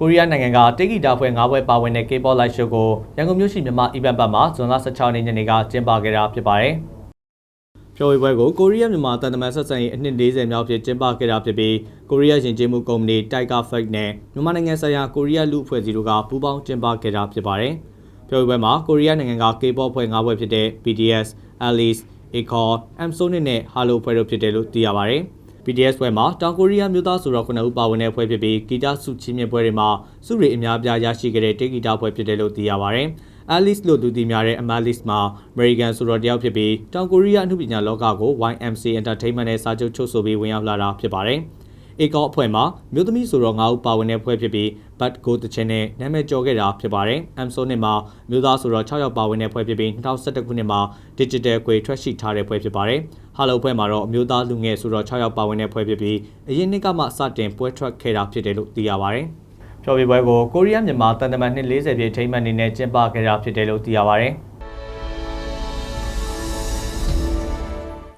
ကိုရီးယားနိုင်ငံကတေဂီတာဖွဲ့၅ပွဲပါဝင်တဲ့ K-pop live show ကိုရန်ကုန်မြို့ရှိမြန်မာ event ဘတ်မှာဇွန်လ16ရက်နေ့ညနေကကျင်းပခဲ့တာဖြစ်ပါတယ်။ဖြော်ဝေပွဲကိုကိုရီးယားမြန်မာတန်တမန်ဆက်ဆံရေးအနှစ်40မြောက်ဖြစ်ကျင်းပခဲ့တာဖြစ်ပြီးကိုရီးယားယဉ်ကျေးမှုကုမ္ပဏီ Tiger Fight နဲ့မြန်မာနိုင်ငံဆိုင်ရာကိုရီးယားလူအဖွဲ့အစည်းတို့ကပူးပေါင်းကျင်းပခဲ့တာဖြစ်ပါတယ်။ဖြော်ဝေပွဲမှာကိုရီးယားနိုင်ငံက K-pop ဖွဲ့၅ပွဲဖြစ်တဲ့ BTS, Alice, Akon, M-Sonic နဲ့ Halo ဖွဲ့တို့ဖြစ်တယ်လို့သိရပါတယ်။ BTS ပွဲမှာတောင်ကိုရီးယားမျိုးသားဆိုတော့9ဦးပါဝင်တဲ့ဖွဲ့ဖြစ်ပြီးဂီတဆုချင်းမြင့်ပွဲတွေမှာစုတွေအများပြားရရှိခဲ့တဲ့တေဂီတဖွဲ့ဖြစ်တယ်လို့သိရပါတယ်။ Alice လို့သူတည်များတဲ့ Amalis မှာ American ဆိုတော့တယောက်ဖြစ်ပြီးတောင်ကိုရီးယားအမှုပညာလောကကို YMC Entertainment နဲ့စာချုပ်ချုပ်ဆိုပြီးဝင်ရောက်လာတာဖြစ်ပါတယ်။အေကောအဖွဲ့မှာမြို့သမီးဆိုတော့9ဦးပါဝင်တဲ့ဖွဲ့ဖြစ်ပြီး Bad Go တချင်းနဲ့နာမည်ကျော်ခဲ့တာဖြစ်ပါတယ်။ M Sonic မှာမြို့သားဆိုတော့6ယောက်ပါဝင်တဲ့ဖွဲ့ဖြစ်ပြီး2011ခုနှစ်မှာ Digital ခွေထွက်ရှိထားတဲ့ဖွဲ့ဖြစ်ပါတယ်။ Hello ဖွဲ့မှာတော့မြို့သားလူငယ်ဆိုတော့6ယောက်ပါဝင်တဲ့ဖွဲ့ဖြစ်ပြီးအရင်နှစ်ကမှစတင်ပွဲထွက်ခဲ့တာဖြစ်တယ်လို့သိရပါတယ်။ဖြော်ပြပွဲကိုကိုရီးယားမြန်မာတန်တမန်နှစ်40ပြည့်ထိမ်းမှတ်အနေနဲ့ကျင်းပခဲ့တာဖြစ်တယ်လို့သိရပါတယ်။